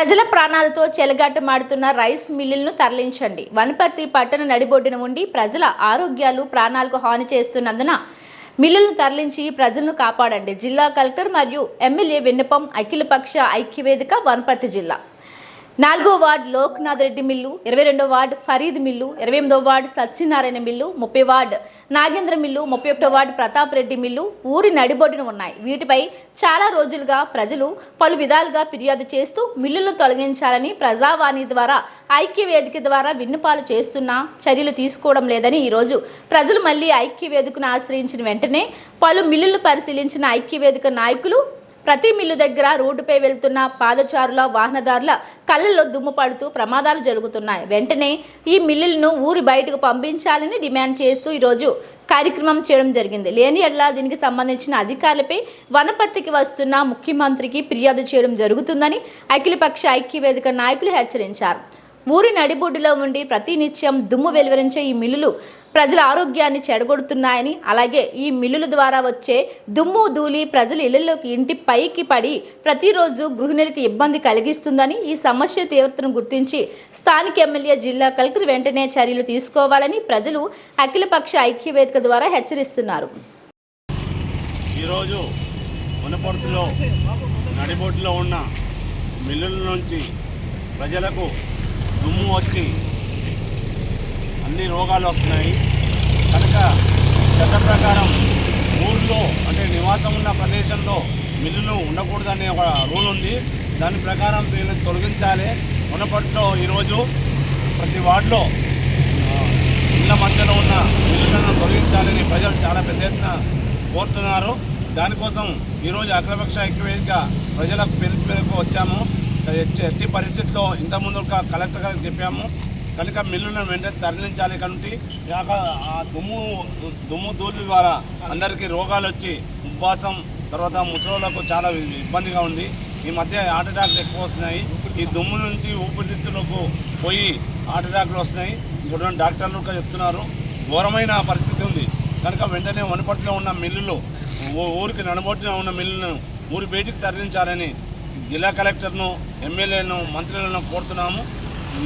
ప్రజల ప్రాణాలతో చెలగాటమాడుతున్న రైస్ మిల్లులను తరలించండి. వనపర్తి పట్టణ నడిబొడ్డున ఉండి ప్రజల ఆరోగ్యాలు ప్రాణాలకు హాని చేస్తున్నందున మిల్లులను తరలించి ప్రజలను కాపాడండి. జిల్లా కలెక్టర్ మరియు ఎమ్మెల్యే విన్నపం అఖిలపక్ష ఐక్యవేదిక వనపర్తి జిల్లా. నాలుగో వార్డ్ లోక్నాథ్ రెడ్డి మిల్లు ఇరవై రెండో వార్డ్ ఫరీద్ మిల్లు ఇరవై ఎనిమిదో వార్డ్ సత్యనారాయణ మిల్లు ముప్పై వార్డ్ నాగేంద్ర మిల్లు ముప్పై ఒకటో వార్డు ప్రతాప్ రెడ్డి మిల్లు ఊరి నడిబొడ్డున ఉన్నాయి. వీటిపై చాలా రోజులుగా ప్రజలు పలు విధాలుగా ఫిర్యాదు చేస్తూ మిల్లులను తొలగించాలని ప్రజావాణి ద్వారా ఐక్య వేదిక ద్వారా విన్నపాలు చేస్తున్నా చర్యలు తీసుకోవడం లేదని ఈరోజు ప్రజలు మళ్ళీ ఐక్య వేదికను ఆశ్రయించిన వెంటనే పలు మిల్లులు పరిశీలించిన ఐక్య వేదిక నాయకులు ప్రతి మిల్లు దగ్గర రోడ్డుపై వెళ్తున్న పాదచారుల వాహనదారుల కళ్ళల్లో దుమ్ము పడుతూ ప్రమాదాలు జరుగుతున్నాయి. వెంటనే ఈ మిల్లులను ఊరి బయటకు పంపించాలని డిమాండ్ చేస్తూ ఈరోజు కార్యక్రమం చేయడం జరిగింది. లేని ఎడ్ల దీనికి సంబంధించిన అధికారులపై వనపర్తికి వస్తున్న ముఖ్యమంత్రికి ఫిర్యాదు చేయడం జరుగుతుందని అఖిలపక్ష ఐక్యవేదిక నాయకులు హెచ్చరించారు. ఊరి నడిబొడ్డులో ఉండి ప్రతినిత్యం దుమ్ము వెలువరించే ఈ మిల్లులు ప్రజల ఆరోగ్యాన్ని చెడగొడుతున్నాయని అలాగే ఈ మిల్లుల ద్వారా వచ్చే దుమ్ము ధూళి ప్రజల ఇళ్ళలోకి ఇంటి పైకి పడి ప్రతిరోజు గృహిణులకు ఇబ్బంది కలిగిస్తుందని ఈ సమస్య తీవ్రతను గుర్తించి స్థానిక ఎమ్మెల్యే జిల్లా కలెక్టర్ వెంటనే చర్యలు తీసుకోవాలని ప్రజలు అఖిలపక్ష ఐక్యవేదిక ద్వారా హెచ్చరిస్తున్నారు. ఈరోజు నడిబొడ్డులో ఉన్న మిల్లుల నుంచి ప్రజలకు దుమ్ము వచ్చి అన్ని రోగాలు వస్తున్నాయి. కనుక చట్ట ప్రకారం ఊళ్ళో అంటే నివాసం ఉన్న ప్రదేశంలో మిల్లులు ఉండకూడదనే ఒక రూల్ ఉంది. దాని ప్రకారం దీన్ని తొలగించాలి. ఉన్నప్పట్లో ఈరోజు ప్రతి వార్డులో ఇళ్ళ మధ్యలో ఉన్న మిల్లులను తొలగించాలని ప్రజలు చాలా పెద్ద ఎత్తున కోరుతున్నారు. దానికోసం ఈరోజు అఖిలపక్ష ఐక్యవేదిక ప్రజలకు పిలుపు మేరకు వచ్చాము. ఎట్టి- పరిస్థితిలో పరిస్థితుల్లో ఇంతకుముందు ఒక కలెక్టర్ గారికి చెప్పాము. కనుక మిల్లులను వెంటనే తరలించాలి కాబట్టి ఆ దుమ్ము దుమ్ము ధూళి ద్వారా అందరికీ రోగాలు వచ్చి ఉపవాసం తర్వాత ముసలోళ్ళకు చాలా ఇబ్బందిగా ఉంది. ఈ మధ్య హార్ట్ అటాక్లు ఎక్కువ వస్తున్నాయి. ఈ దుమ్ము నుంచి ఊపిరితిత్తులకు పోయి హార్ట్ అటాక్లు వస్తున్నాయి. ఇప్పుడు డాక్టర్లు కూడా చెప్తున్నారు. ఘోరమైన పరిస్థితి ఉంది. కనుక వెంటనే వనపట్లో ఉన్న మిల్లులు ఊరికి నడబొట్టిన ఉన్న మిల్లులను ఊరి బయటికి తరలించాలని జిల్లా కలెక్టర్ను ఎమ్మెల్యేను మంత్రులను కోరుతున్నాము.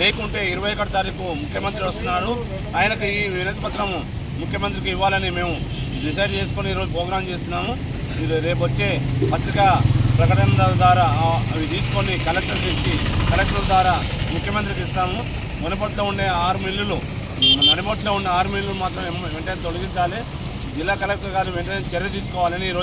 లేకుంటే ఇరవై ఒకటి తారీఖు ముఖ్యమంత్రి వస్తున్నాడు. ఆయనకు ఈ వినతి పత్రం ముఖ్యమంత్రికి ఇవ్వాలని మేము డిసైడ్ చేసుకొని ఈరోజు ప్రోగ్రాం చేస్తున్నాము. ఇది రేపు వచ్చే పత్రికా ప్రకటన ద్వారా అవి తీసుకొని కలెక్టర్కి ఇచ్చి కలెక్టర్ ద్వారా ముఖ్యమంత్రికి ఇస్తాము. మునపట్లో ఉండే ఆరు మిల్లులు నడిమొట్లో ఉన్న ఆరు మిల్లులు మాత్రం వెంటనే తొలగించాలి. జిల్లా కలెక్టర్ గారు వెంటనే చర్య తీసుకోవాలని